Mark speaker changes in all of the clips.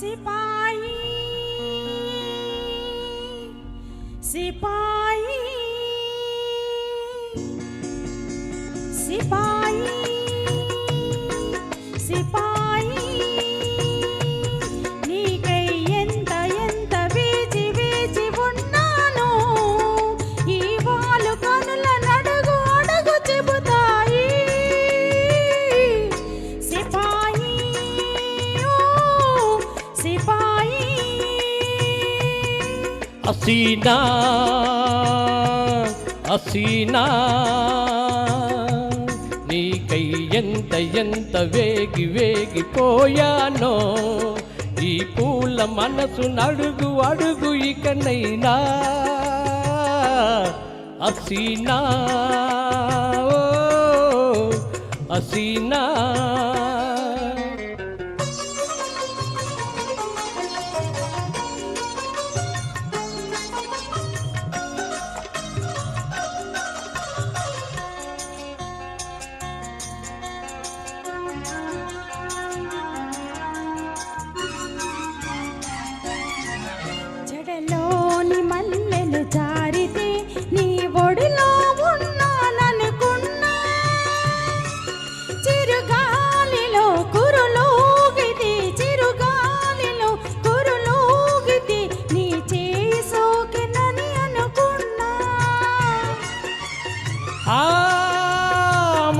Speaker 1: สิไป สิไป హసీనా
Speaker 2: అసీనా నీకై ఎంత ఎంత వేగి వేగిపోయానో ఈ పూల మనసు నడుగు అడుగు ఇకనైనా. అసీనా ఓ అసీనా.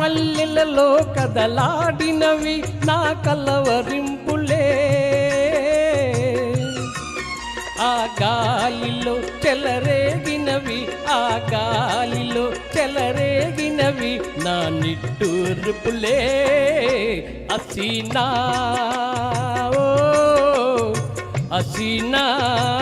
Speaker 2: పల్లెలలో కదలాడినవి నా కలవరింపులే. ఆ గాలిలో చెలరేగినవి ఆ గాలిలో చెలరేగినవి నా నిట్టూర్పులే. అసీనా ఓ అసీనా.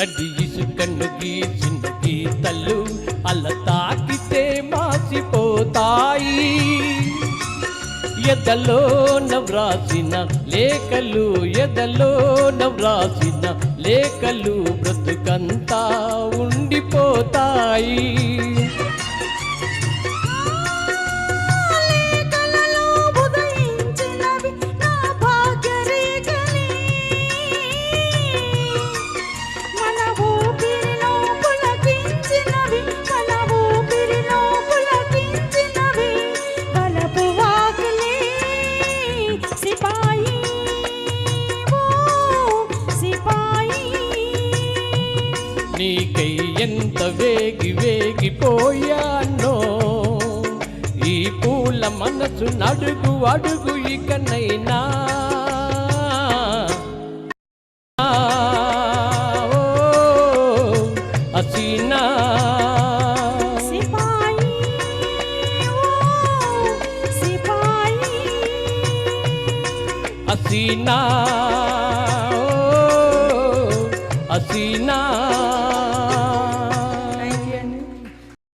Speaker 2: తడి ఇసుకన్ను గీసిన గీతలు అల్ల తాకితే మాసిపోతాయి. ఎదలో నవ్రాసిన లేఖలు ఎదలో నవ్రాసిన లేఖలు బ్రతుకంతా ఉండిపోతాయి. నీకై ఎంత వేగి వేగిపోయానో ఈ పూల మనసు నడుగు అడుగు ఇకనైనా? అసీనా? అసీనా?